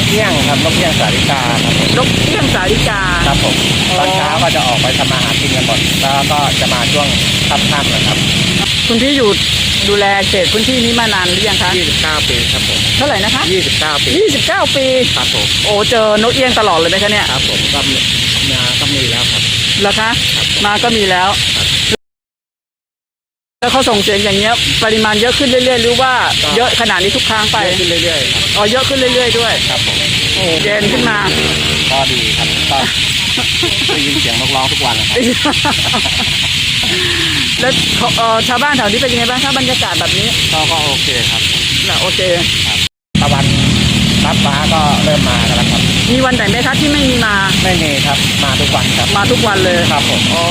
กเอี้ยงครับนกเอี้ยงสาริกาครับผมนกเอี้ยงสาลิกา ครับผมอ๋อ ตอนเช้าก็จะออกไปทำมาหากินกันหมดแล้วก็จะมาช่วงค่ำๆนะครับคุณพี่อยู่ดูแลเขตพื้นที่นี้มานานหรือยังคะ 29ปีครับผมเท่าไหร่นะคะ 29 ปี29 ปี ครับผมโอ้เจอนกเอี้ยงตลอดเลยไหมคะเนี่ยครับผมก็มีมาก็มีแล้วครับ เหรอคะครับผมมาก็มีแล้ว แล้วเขาส่งเสียงอย่างเงี้ยปริมาณเยอะขึ้นเรื่อยๆหรือว่าเยอะขนาดนี้ทุกครั้งไปไปขึ้นเรื่อยๆครับอ๋อเยอะขึ้นเรื่อยๆด้วยครับผมโอ้เกณฑ์ขึ้นมา ก็ดีครับก็ได้ยินเสียงนกร้องทุกวันนะครับแล้วเขาเอ่อชาวบ้านแถวนี้เป็นยังไงบ้างคะบรรยากาศแบบนี้ก็ก็โอเคครับน่ะโอเคตะวันรับฟ้าก็เริ่มมาแล้วครับ มีวันไหนไหมคะที่ไม่มีมา ไม่มีครับ มาทุกวันครับ มาทุกวันเลยครับผมอ๋อ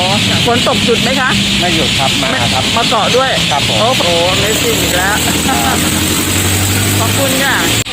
ฝนตกจุดไหมคะ ไม่หยุดครับ มาครับ มาเกาะด้วย ครับผม โอ้โหเมซิ่งอีกแล้ว ขอบคุณค่ะ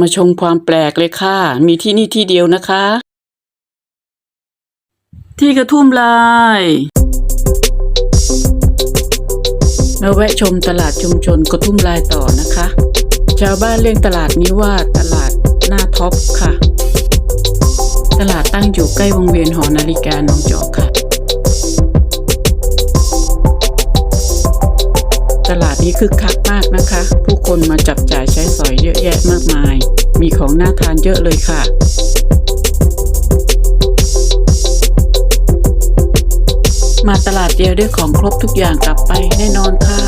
มาชมความแปลกเลยค่ะ มีที่นี่ที่เดียวนะคะ ที่กระทุ่มลายมาแวะชมตลาดชุมชนกระทุ่มลายต่อนะคะ ชาวบ้านเรียกตลาดนี้ว่าตลาดหน้าท็อปค่ะ ตลาดตั้งอยู่ใกล้วงเวียนหอนาฬิกาหนองจอกค่ะ นี้คึกคักมากนะคะ ผู้คนมาจับจ่ายใช้สอยเยอะแยะมากมาย มีของน่าทานเยอะเลยค่ะมาตลาดเดียวได้ของครบทุกอย่างกลับไปแน่นอนค่ะ